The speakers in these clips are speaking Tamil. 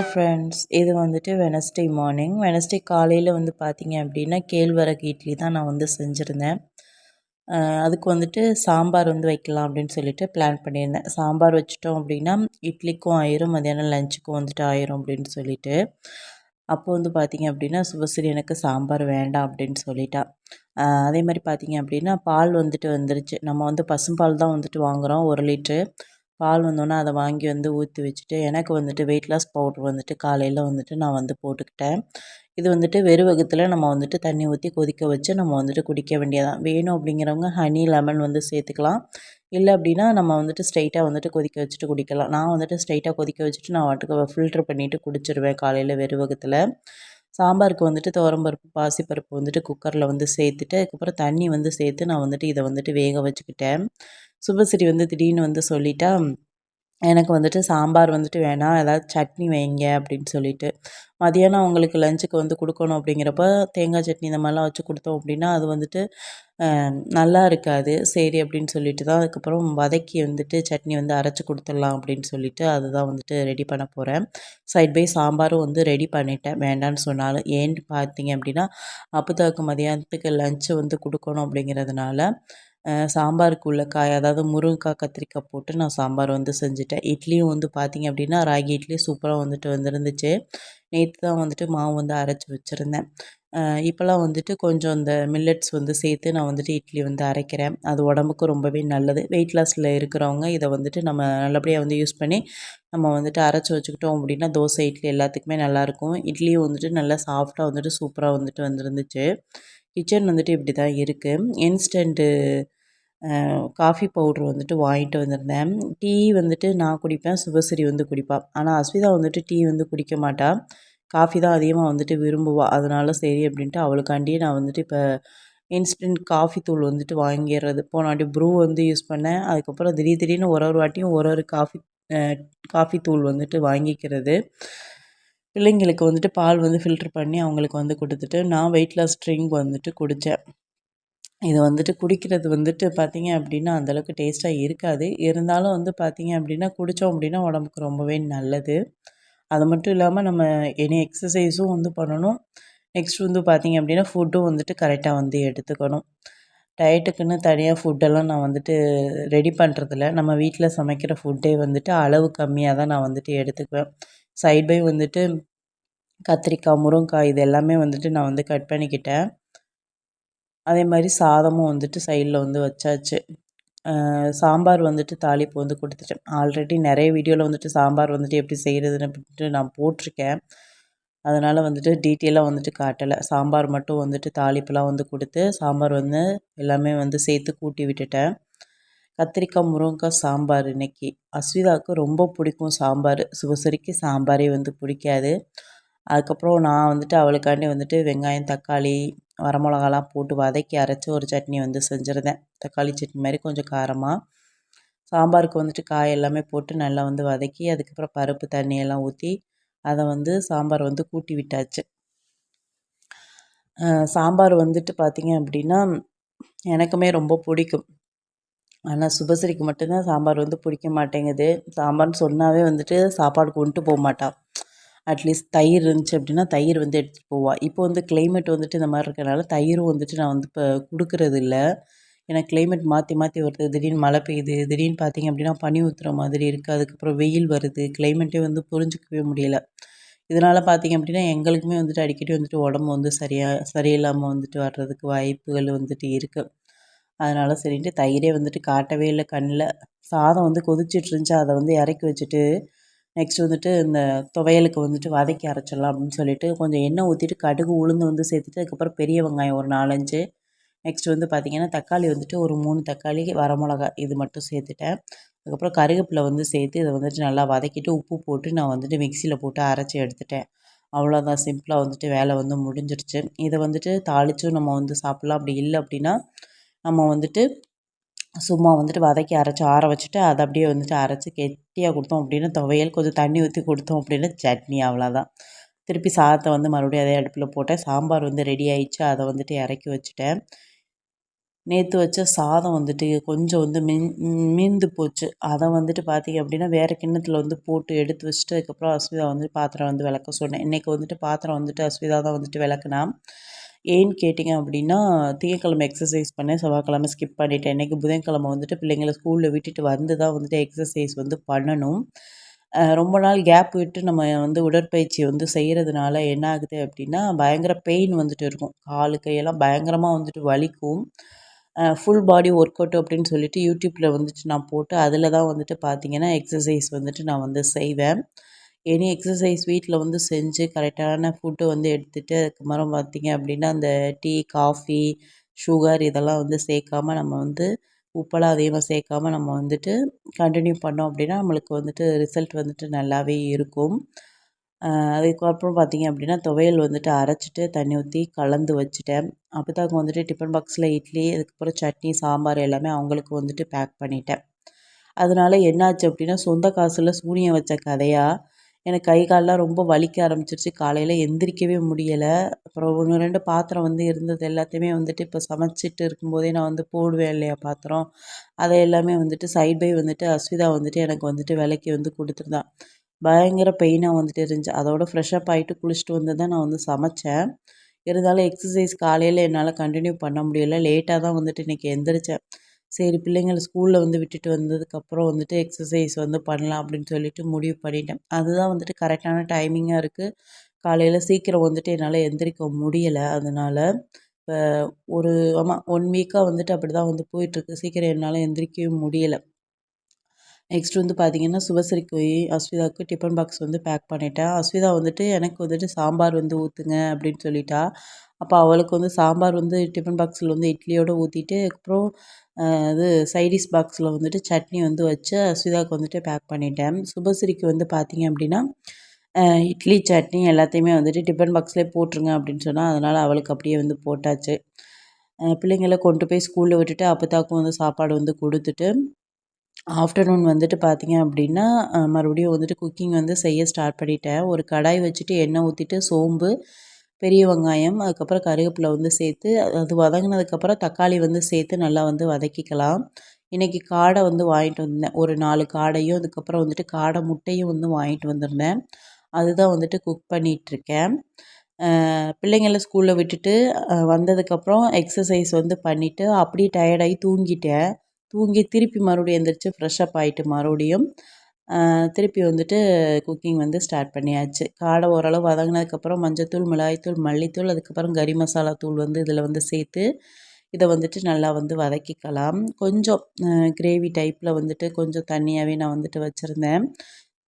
ஹலோ ஃப்ரெண்ட்ஸ் இது வந்துட்டு வெனஸ்டே மார்னிங் வெனஸ்டே காலையில் வந்து பார்த்திங்க அப்படின்னா கேழ்வரகு இட்லி தான் நான் வந்து செஞ்சுருந்தேன். அதுக்கு வந்துட்டு சாம்பார் வந்து வைக்கலாம் அப்படின்னு சொல்லிட்டு பிளான் பண்ணியிருந்தேன். சாம்பார் வச்சுட்டோம் அப்படின்னா இட்லிக்கும் ஆயிரும் மதியானம் லஞ்சுக்கும் வந்துட்டு ஆயிரும் அப்படின்னு சொல்லிட்டு. அப்போ வந்து பார்த்திங்க அப்படின்னா சுபஸ்ரீ எனக்கு சாம்பார் வேண்டாம் அப்படின்னு சொல்லிட்டா. அதே மாதிரி பார்த்திங்க அப்படின்னா பால் வந்துட்டு வந்துருச்சு. நம்ம வந்து பசும்பால் தான் வந்துட்டு வாங்குகிறோம் ஒரு லிட்ரு பால் வந்தோடனே அதை வாங்கி வந்து ஊற்றி வச்சுட்டு எனக்கு வந்துட்டு வெயிட் லாஸ் பவுட்ரு வந்துட்டு காலையில் வந்துட்டு நான் வந்து போட்டுக்கிட்டேன். இது வந்துட்டு வெறுவகத்தில் நம்ம வந்துட்டு தண்ணி ஊற்றி கொதிக்க வச்சு நம்ம வந்துட்டு குடிக்க வேண்டியதான் வேணும் அப்படிங்கிறவங்க ஹனி லெமன் வந்து சேர்த்துக்கலாம். இல்லை அப்படின்னா நம்ம வந்துட்டு ஸ்ட்ரைட்டாக வந்துட்டு கொதிக்க வச்சுட்டு குடிக்கலாம். நான் வந்துட்டு ஸ்ட்ரைட்டாக கொதிக்க வச்சுட்டு நான் வாட்டுக்கு ஃபில்ட்ரு பண்ணிவிட்டு குடிச்சிருவேன் காலையில் வெறுவகத்தில் சாம்பாருக்கு வந்துட்டு துவரம்பருப்பு பாசிப்பருப்பு வந்துட்டு குக்கரில் வந்து சேர்த்துட்டு அதுக்கப்புறம் தண்ணி வந்து சேர்த்து நான் வந்துட்டு இதை வந்துட்டு வேக வச்சுக்கிட்டேன். சுபஸ்ரீ வந்து திடீர்னு வந்து சொல்லிட்டா எனக்கு வந்துட்டு சாம்பார் வந்துட்டு வேணாம். ஏதாவது சட்னி வைங்க அப்படின்னு சொல்லிட்டு. மதியானம் அவங்களுக்கு லஞ்சுக்கு வந்து கொடுக்கணும் அப்படிங்கிறப்ப தேங்காய் சட்னி இந்த மாதிரிலாம் வச்சு கொடுத்தோம் அப்படின்னா அது வந்துட்டு நல்லா இருக்காது. சரி அப்படின்னு சொல்லிட்டு தான் அதுக்கப்புறம் வதக்கி வந்துட்டு சட்னி வந்து அரைச்சி கொடுத்துடலாம் அப்படின்னு சொல்லிட்டு அதுதான் வந்துட்டு ரெடி பண்ண போகிறேன் சைட் பை சாம்பாரும் வந்து ரெடி பண்ணிட்டேன். வேண்டான்னு சொன்னாலும். ஏன்னு பார்த்தீங்க அப்படின்னா அப்போதாக்கு மதியானத்துக்கு லஞ்சு வந்து கொடுக்கணும் அப்படிங்கிறதுனால சாம்பாருக்கு உள்ள காய் அதாவது முருங்கைக்காய் கத்திரிக்காய் போட்டு நான் சாம்பார் வந்து செஞ்சுட்டேன். இட்லியும் வந்து பார்த்திங்க அப்படின்னா ராகி இட்லி சூப்பராக வந்துட்டு வந்துருந்துச்சு. நேற்று தான் வந்துட்டு மாவு வந்து அரைச்சி வச்சுருந்தேன். இப்போல்லாம் வந்துட்டு கொஞ்சம் இந்த மில்லட்ஸ் வந்து சேர்த்து நான் வந்துட்டு இட்லி வந்து அரைக்கிறேன். அது உடம்புக்கு ரொம்பவே நல்லது. வெயிட் லாஸில் இருக்கிறவங்க இதை வந்துட்டு நம்ம நல்லபடியாக வந்து யூஸ் பண்ணி நம்ம வந்துட்டு அரைச்சி வச்சுக்கிட்டோம் அப்படின்னா தோசை இட்லி எல்லாத்துக்குமே நல்லாயிருக்கும் இட்லியும் வந்துட்டு நல்லா சாஃப்டாக வந்துட்டு சூப்பராக வந்துட்டு வந்துருந்துச்சு. கிச்சன் வந்துட்டு இப்படி தான் இருக்குது இன்ஸ்டண்ட்டு காஃபி பவுட்ரு வந்துட்டு வாங்கிட்டு வந்திருந்தேன். டீ வந்துட்டு நான் குடிப்பேன் சுபஸ்ரீ வந்து குடிப்பாள் ஆனால் அஸ்விதா வந்துட்டு டீ வந்து குடிக்க மாட்டாள் காஃபி தான் அதிகமாக வந்துட்டு விரும்புவாள் அதனால சரி அப்படின்ட்டு அவளுக்காண்டியே நான் வந்துட்டு இப்போ இன்ஸ்டன்ட் காஃபி தூள் வந்துட்டு வாங்கிடுறது போனாட்டி ப்ரூ வந்து யூஸ் பண்ணேன். அதுக்கப்புறம் திடீர் திடீர்னு ஒரு ஒரு வாட்டியும் ஒரு ஒரு காஃபி காஃபி தூள் வந்துட்டு வாங்கிக்கிறது. பிள்ளைங்களுக்கு வந்துட்டு பால் வந்து ஃபில்ட்ரு பண்ணி அவங்களுக்கு வந்து கொடுத்துட்டு நான் வெயிட் லாஸ் ட்ரிங்க் வந்துட்டு குடித்தேன் இது வந்துட்டு குடிக்கிறது வந்துட்டு பார்த்திங்க அப்படின்னா அந்தளவுக்கு டேஸ்ட்டாக இருக்காது. இருந்தாலும் வந்து பார்த்திங்க அப்படின்னா குடித்தோம் அப்படின்னா உடம்புக்கு ரொம்பவே நல்லது. அது மட்டும் இல்லாமல் நம்ம எனி எக்ஸசைஸும் வந்து பண்ணணும். நெக்ஸ்ட் வந்து பார்த்திங்க அப்படின்னா ஃபுட்டும் வந்துட்டு கரெக்டாக வந்து எடுத்துக்கணும். டயட்டுக்குன்னு தனியாக ஃபுட்டெல்லாம் நான் வந்துட்டு ரெடி பண்ணுறதில்ல நம்ம வீட்டில் சமைக்கிற ஃபுட்டே வந்துட்டு அளவு கம்மியாக தான் நான் வந்துட்டு எடுத்துக்குவேன். சைட் பை வந்துட்டு கத்திரிக்காய் முருங்கைக்காய் இது எல்லாமே வந்துட்டு நான் வந்து கட் பண்ணிக்கிட்டேன். அதே மாதிரி சாதமும் வந்துட்டு சைடில் வந்து வச்சாச்சு. சாம்பார் வந்துட்டு தாளிப்பு வந்து கொடுத்துட்டேன். ஆல்ரெடி நிறைய வீடியோவில் வந்துட்டு சாம்பார் வந்துட்டு எப்படி செய்கிறதுன்னு அப்படின்ட்டு நான் போட்டிருக்கேன். அதனால் வந்துட்டு டீட்டெயிலாக வந்துட்டு காட்டலை. சாம்பார் மட்டும் வந்துட்டு தாளிப்புலாம் வந்து கொடுத்து சாம்பார் வந்து எல்லாமே வந்து சேர்த்து கூட்டி விட்டுட்டேன். கத்திரிக்காய் முருங்கைக்காய் சாம்பார் இன்றைக்கி அஸ்விதாவுக்கு ரொம்ப பிடிக்கும் சாம்பார். சுபசரிக்கு சாம்பாரே வந்து பிடிக்காது. அதுக்கப்புறம் நான் வந்துட்டு அவளுக்காண்டி வந்துட்டு வெங்காயம் தக்காளி வரமிளகாலாம் போட்டு வதக்கி அரைச்சி ஒரு சட்னி வந்து செஞ்சுருந்தேன். தக்காளி சட்னி மாதிரி கொஞ்சம் காரமாக சாம்பாருக்கு வந்துட்டு காய் எல்லாமே போட்டு நல்லா வந்து வதக்கி அதுக்கப்புறம் பருப்பு தண்ணியெல்லாம் ஊற்றி அதை வந்து சாம்பார் வந்து கூட்டி விட்டாச்சு. சாம்பார் வந்துட்டு பார்த்திங்க அப்படின்னா எனக்குமே ரொம்ப பிடிக்கும். ஆனால் சுபஸ்ரீக்கு மட்டும்தான் சாம்பார் வந்து பிடிக்க மாட்டேங்குது. சாம்பார்னு சொன்னாவே வந்துட்டு சாப்பாடு கொண்டு போக மாட்டாள் அட்லீஸ்ட் தயிர் இருந்துச்சு அப்படின்னா தயிர் வந்து எடுத்துகிட்டு போவாள் இப்போ வந்து கிளைமேட் வந்துட்டு இந்த மாதிரி இருக்கிறனால தயிரும் வந்துட்டு நான் வந்து இப்போ கொடுக்கறது இல்லை. ஏன்னா கிளைமேட் மாற்றி மாற்றி வருது. திடீர்னு மழை பெய்யுது. திடீர்னு பார்த்திங்க அப்படின்னா பனி ஊற்றுற மாதிரி இருக்குது அதுக்கப்புறம் வெயில் வருது. கிளைமேட்டே வந்து புரிஞ்சிக்கவே முடியல. இதனால் பார்த்திங்க அப்படின்னா எங்களுக்குமே வந்துட்டு அடிக்கடி வந்துட்டு உடம்பு வந்து சரியாக சரியில்லாமல் வந்துட்டு வர்றதுக்கு வாய்ப்புகள் வந்துட்டு இருக்குது அதனால் சரின்ட்டு தயிரே வந்துட்டு காட்டவே இல்லை கண்ணில். சாதம் வந்து கொதிச்சிட்டு இருந்துச்சு அதை வந்து இறக்கி வச்சுட்டு நெக்ஸ்ட் வந்துட்டு இந்த துவையலுக்கு வந்துட்டு வதக்கி அரைச்சிடலாம் அப்படின்னு சொல்லிட்டு கொஞ்சம் எண்ணெய் ஊற்றிட்டு கடுகு உளுந்து வந்து சேர்த்துட்டு அதுக்கப்புறம் பெரிய வெங்காயம் ஒரு நாலஞ்சு. நெக்ஸ்ட் வந்து பார்த்திங்கன்னா தக்காளி வந்துட்டு ஒரு மூணு தக்காளி வரமிளகா இது மட்டும் சேர்த்துட்டேன். அதுக்கப்புறம் கருவேப்பிலை வந்து சேர்த்து இதை வந்துட்டு நல்லா வதக்கிட்டு உப்பு போட்டு நான் வந்துட்டு மிக்சியில் போட்டு அரைச்சி எடுத்துட்டேன். அவ்வளோதான் சிம்பிளாக வந்துட்டு வேலை வந்து முடிஞ்சிருச்சு இதை வந்துட்டு தாளித்தும் நம்ம வந்து சாப்பிட்லாம். அப்படி இல்லை அப்படின்னா நம்ம வந்துட்டு சும்மா வந்துட்டு வதக்கி அரைச்சி ஆற வச்சுட்டு அதை அப்படியே வந்துட்டு அரைச்சி கெட்டியாக கொடுத்தோம் அப்படின்னா துவையல் கொஞ்சம் தண்ணி ஊற்றி கொடுத்தோம் அப்படின்னா சட்னி அவ்வளோதான் திருப்பி சாதத்தை வந்து மறுபடியும் அதே அடுப்பில் போட்டேன். சாம்பார் வந்து ரெடி ஆயிடுச்சு. அதை வந்துட்டு இறக்கி வச்சுட்டேன். நேற்று வச்ச சாதம் வந்துட்டு கொஞ்சம் வந்து மின் மீந்து போச்சு. அதை வந்துட்டு பார்த்திங்க அப்படின்னா வேறு கிண்ணத்தில் வந்து போட்டு எடுத்து வச்சுட்டு அதுக்கப்புறம் அஸ்விதா வந்து பாத்திரம் வந்து விளக்க சொன்னேன். இன்றைக்கி வந்துட்டு பாத்திரம் வந்துட்டு அஸ்விதா தான் வந்துட்டு விளக்குனா. ஏன்னு கேட்டிங்க அப்படின்னா திங்கக்கிழமை எக்ஸசைஸ் பண்ணேன். செவ்வாய்க்கிழமை ஸ்கிப் பண்ணிவிட்டேன் இன்றைக்கி புதன்கிழமை வந்துட்டு பிள்ளைங்களை ஸ்கூலில் விட்டுட்டு வந்து தான் வந்துட்டு எக்ஸசைஸ் வந்து பண்ணணும். ரொம்ப நாள் கேப் விட்டு நம்ம வந்து உடற்பயிற்சி வந்து செய்கிறதுனால என்ன ஆகுது அப்படின்னா பயங்கர பெயின் வந்துட்டு இருக்கும். காலு கையெல்லாம் பயங்கரமாக வந்துட்டு வலிக்கும். ஃபுல் பாடி ஒர்க் அவுட் அப்படின்னு சொல்லிட்டு யூடியூப்பில் வந்துட்டு நான் போட்டு அதில் தான் வந்துட்டு பார்த்திங்கன்னா எக்ஸசைஸ் வந்துட்டு நான் வந்து செய்வேன். எனி எக்ஸசைஸ் வீட்டில் வந்து செஞ்சு கரெக்டான ஃபுட்டு வந்து எடுத்துகிட்டு அதுக்கப்புறம் பார்த்திங்க அப்படின்னா அந்த டீ காஃபி சுகர் இதெல்லாம் வந்து சேர்க்காம நம்ம வந்து உப்பெல்லாம் அதிகமாக சேர்க்காம நம்ம வந்துட்டு கண்டினியூ பண்ணோம் அப்படின்னா நம்மளுக்கு வந்துட்டு ரிசல்ட் வந்துட்டு நல்லாவே இருக்கும். அதுக்கப்புறம் பார்த்திங்க அப்படின்னா துவையல் வந்துட்டு அரைச்சிட்டு தண்ணி ஊற்றி கலந்து வச்சுட்டேன். அப்போதாக்கு வந்துட்டு டிஃபன் பாக்ஸில் இட்லி அதுக்கப்புறம் சட்னி சாம்பார் எல்லாமே அவங்களுக்கு வந்துட்டு பேக் பண்ணிட்டேன். அதனால என்னாச்சு அப்படின்னா சொந்த காசில் சூனியம் வச்ச கதையாக எனக்கு கை காலெலாம் ரொம்ப வலிக்க ஆரம்பிச்சிருச்சு. காலையில் எந்திரிக்கவே முடியலை. அப்புறம் ஒன்று ரெண்டு பாத்திரம் வந்து இருந்தது. எல்லாத்தையுமே வந்துட்டு இப்போ சமைச்சிட்டு இருக்கும்போதே நான் வந்து போடுவேன் இல்லையா பாத்திரம். அதை எல்லாமே வந்துட்டு சைட் பை வந்துட்டு அஸ்விதா வந்துட்டு எனக்கு வந்துட்டு விலைக்கு வந்து கொடுத்துருந்தான் பயங்கர பெயினாக வந்துட்டு இருந்துச்சு. அதோட ஃப்ரெஷ்ஷப் ஆகிட்டு குளிச்சுட்டு வந்து தான் நான் வந்து சமைச்சேன். இருந்தாலும் எக்ஸசைஸ் காலையில் என்னால் கண்டினியூ பண்ண முடியலை. லேட்டாக தான் வந்துட்டு இன்றைக்கி எந்திரிச்சேன். சரி பிள்ளைங்களை ஸ்கூலில் வந்து விட்டுட்டு வந்ததுக்கப்புறம் வந்துட்டு எக்ஸசைஸ் வந்து பண்ணலாம் அப்படின்னு சொல்லிட்டு முடிவு பண்ணிட்டேன். அதுதான் வந்துட்டு கரெக்டான டைமிங்காக இருக்குது காலையில் சீக்கிரம் வந்துட்டு என்னால் எந்திரிக்க முடியலை. அதனால் இப்போ ஒரு ஆமாம் ஒன் வீக்காக வந்துட்டு அப்படி தான் வந்து போயிட்டுருக்கு சீக்கிரம் என்னால் எந்திரிக்கவும் முடியலை. நெக்ஸ்ட் வந்து பார்த்திங்கன்னா சுபஸ்ரீக்கு போய் அஸ்விதாவுக்கு டிஃபன் பாக்ஸ் வந்து பேக் பண்ணிட்டேன் அஸ்விதா வந்துட்டு எனக்கு வந்துட்டு சாம்பார் வந்து ஊற்றுங்க அப்படின்னு சொல்லிட்டா. அப்போ அவளுக்கு வந்து சாம்பார் வந்து டிஃபன் பாக்ஸில் வந்து இட்லியோடு ஊற்றிட்டு அதுக்கப்புறம் இது சைடிஷ் பாக்ஸில் வந்துட்டு சட்னி வந்து வச்சு அஸ்விதாவுக்கு வந்துட்டு பேக் பண்ணிட்டேன். சுபஸ்ரீக்கு வந்து பார்த்திங்க அப்படின்னா இட்லி சட்னி எல்லாத்தையுமே வந்துட்டு டிஃபன் பாக்ஸ்லேயே போட்டுருங்க அப்படின்னு சொன்னால் அதனால் அவளுக்கு அப்படியே வந்து போட்டாச்சு. பிள்ளைங்களை கொண்டு போய் ஸ்கூலில் விட்டுட்டு அப்பத்தாக்கும் வந்து சாப்பாடு வந்து கொடுத்துட்டு ஆஃப்டர்நூன் வந்துட்டு பார்த்திங்க அப்படின்னா மறுபடியும் வந்துட்டு குக்கிங் வந்து செய்ய ஸ்டார்ட் பண்ணிட்டேன். ஒரு கடாய் வச்சுட்டு எண்ணெய் ஊற்றிட்டு சோம்பு பெரிய வெங்காயம் அதுக்கப்புறம் கருவேப்பிலை வந்து சேர்த்து அது வதங்கினதுக்கப்புறம் தக்காளி வந்து சேர்த்து நல்லா வந்து வதக்கிக்கலாம். இன்றைக்கி காடை வந்து வாங்கிட்டு வந்தேன். ஒரு நாலு காடையும் அதுக்கப்புறம் வந்துட்டு காடை முட்டையும் வந்து வாங்கிட்டு வந்திருந்தேன். அதுதான் வந்துட்டு குக் பண்ணிகிட்ருக்கேன் பிள்ளைங்கள ஸ்கூலில் விட்டுட்டு வந்ததுக்கப்புறம் எக்ஸசைஸ் வந்து பண்ணிவிட்டு அப்படியே டயர்டாகி தூங்கிட்டேன். தூங்கி திருப்பி மறுபடியும் எழுந்திரிச்சு ஃப்ரெஷ்ஷப் ஆகிட்டு மறுபடியும் திருப்பி வந்துட்டு குக்கிங் வந்து ஸ்டார்ட் பண்ணியாச்சு. காடை ஓரளவு வதங்கினதுக்கப்புறம் மஞ்சத்தூள் மிளகாய்த்தூள் மல்லித்தூள் அதுக்கப்புறம் கறி மசாலா தூள் வந்து இதில் வந்து சேர்த்து இதை வந்துட்டு நல்லா வந்து வதக்கிக்கலாம். கொஞ்சம் கிரேவி டைப்பில் வந்துட்டு கொஞ்சம் தண்ணியாகவே நான் வந்துட்டு வச்சுருந்தேன்.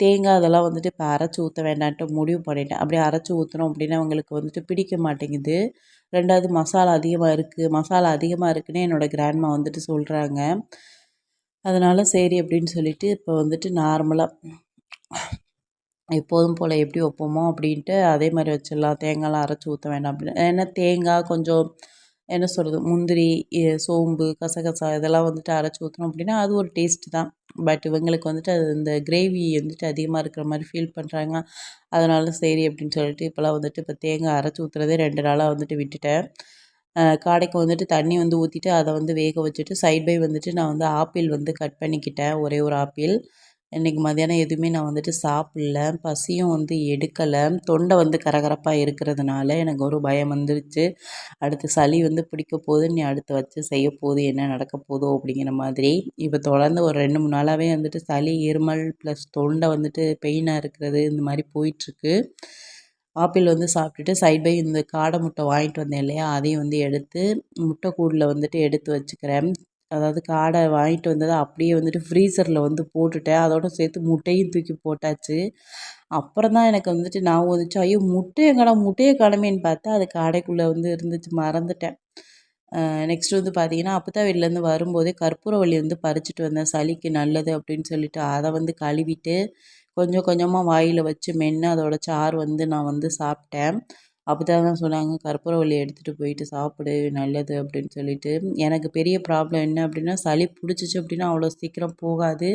தேங்காய் அதெல்லாம் வந்துட்டு இப்போ அரைச்சி ஊற்ற வேண்டான்ட்டு முடிவு பண்ணிட்டேன். அப்படியே அரைச்சி ஊற்றுறோம் அப்படின்னா அவங்களுக்கு வந்துட்டு பிடிக்க மாட்டேங்குது. ரெண்டாவது மசாலா அதிகமாக இருக்குது மசாலா அதிகமாக இருக்குன்னு என்னோடய கிராண்ட்மா வந்துட்டு சொல்கிறாங்க அதனால் சரி அப்படின்னு சொல்லிட்டு இப்போ வந்துட்டு நார்மலாக எப்போதும் போல் எப்படி வைப்போமோ அப்படின்ட்டு அதே மாதிரி வச்சிடலாம். தேங்காய்லாம் அரைச்சி ஊற்ற வேண்டாம் அப்படின்னு. ஏன்னா தேங்காய் கொஞ்சம் என்ன சொல்கிறது முந்திரி சோம்பு கசகசா இதெல்லாம் வந்துட்டு அரைச்சி ஊற்றினோம் அப்படின்னா அது ஒரு டேஸ்ட்டு தான். பட் இவங்களுக்கு வந்துட்டு அது இந்த கிரேவி வந்துட்டு அதிகமாக இருக்கிற மாதிரி ஃபீல் பண்ணுறாங்க அதனால சரி அப்படின்னு சொல்லிட்டு இப்போலாம் வந்துட்டு இப்போ தேங்காய் அரைச்சி ஊற்றுறதே ரெண்டு நாளாக வந்துட்டு விட்டுட்டேன். காடைக்கு வந்துட்டு தண்ணி வந்து ஊற்றிட்டு அதை வந்து வேக வச்சுட்டு சைட் பை வந்துட்டு நான் வந்து ஆப்பிள் வந்து கட் பண்ணிக்கிட்டேன். ஒரே ஒரு ஆப்பிள். இன்றைக்கி மதியானம் எதுவுமே நான் வந்துட்டு சாப்பிட்ல. பசியும் வந்து எடுக்கலை. தொண்டை வந்து கரகரப்பாக இருக்கிறதுனால எனக்கு ஒரு பயம் வந்துருச்சு. அடுத்து சளி வந்து பிடிக்க போகுது. நீ அடுத்து வச்சு செய்ய போகுது. என்ன நடக்க போதோ அப்படிங்கிற மாதிரி. இப்போ தொடர்ந்து ஒரு ரெண்டு மூணு நாளாகவே வந்துட்டு சளி இருமல் ப்ளஸ் தொண்டை வந்துட்டு பெயினாக இருக்கிறது. இந்த மாதிரி போயிட்டுருக்கு. ஆப்பிள் வந்து சாப்பிட்டுட்டு சைட் பை இந்த காடை முட்டை வாங்கிட்டு வந்தேன் இல்லையா? அதையும் வந்து எடுத்து முட்டை கூடில் வந்துட்டு எடுத்து வச்சுக்கிறேன். அதாவது காடை வாங்கிட்டு வந்ததை அப்படியே வந்துட்டு ஃப்ரீசரில் வந்து போட்டுட்டேன். அதோடு சேர்த்து முட்டையும் தூக்கி போட்டாச்சு. அப்புறம் தான் எனக்கு வந்துட்டு நான் வந்துச்சு ஐயோ முட்டையை கடை முட்டையை கடமைன்னு பார்த்தா அது காடைக்குள்ளே வந்து இருந்துச்சு மறந்துட்டேன். நெக்ஸ்ட் வந்து பார்த்தீங்கன்னா அப்பத்தா வீட்டிலேருந்து வரும்போதே கற்பூரவள்ளி வந்து பறிச்சுட்டு வந்தேன். சளிக்கு நல்லது அப்படின்னு சொல்லிட்டு அதை வந்து கழுவிட்டு கொஞ்சம் கொஞ்சமாக வாயில் வச்சு மென்று அதோடய சாறு வந்து நான் வந்து சாப்பிட்டேன். அப்போ தான் சொன்னாங்க கற்பூரவள்ளி எடுத்துகிட்டு போயிட்டு சாப்பிடு நல்லது அப்படின்னு சொல்லிட்டு. எனக்கு பெரிய ப்ராப்ளம் என்ன அப்படின்னா சளி பிடிச்சிச்சு அப்படின்னா அவ்வளோ சீக்கிரம் போகாது.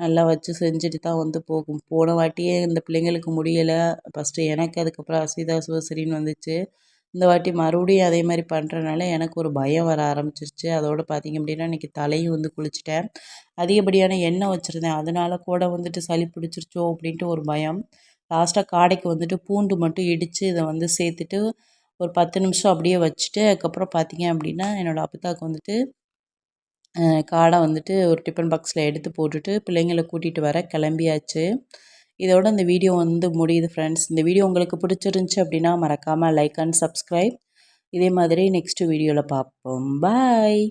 நல்லா வச்சு செஞ்சுட்டு தான் வந்து போகும். போன வாட்டியே இந்த பிள்ளைங்களுக்கு முடியலை. ஃபஸ்ட்டு எனக்கு அதுக்கப்புறம் அஸ்விதா சுவசரின்னு வந்துச்சு. இந்த வாட்டி மறுபடியும் அதே மாதிரி பண்ணுறனால எனக்கு ஒரு பயம் வர ஆரம்பிச்சிருச்சு. அதோடு பார்த்திங்க அப்படின்னா இன்றைக்கி தலையும் வந்து குளிச்சிட்டேன். அதிகப்படியான எண்ணெய் வச்சுருந்தேன். அதனால கூட வந்துட்டு சளி பிடிச்சிருச்சோ அப்படின்ட்டு ஒரு பயம். லாஸ்ட்டாக காடைக்கு வந்துட்டு பூண்டு மட்டும் இடித்து இதை வந்து சேர்த்துட்டு ஒரு பத்து நிமிஷம் அப்படியே வச்சுட்டு அதுக்கப்புறம் பார்த்திங்க அப்படின்னா என்னோடய அப்பத்தாவுக்கு வந்துட்டு காடை வந்துட்டு ஒரு டிஃபன் பாக்ஸில் எடுத்து போட்டுட்டு பிள்ளைங்களை கூட்டிகிட்டு வர கிளம்பியாச்சு. இதோட இந்த வீடியோ வந்து முடியுது ஃப்ரெண்ட்ஸ் இந்த வீடியோ உங்களுக்கு பிடிச்சிருந்துச்சி அப்படின்னா மறக்காமல் லைக் அண்ட் சப்ஸ்கிரைப் இதே மாதிரி நெக்ஸ்ட் வீடியோவில் பார்ப்போம். பாய்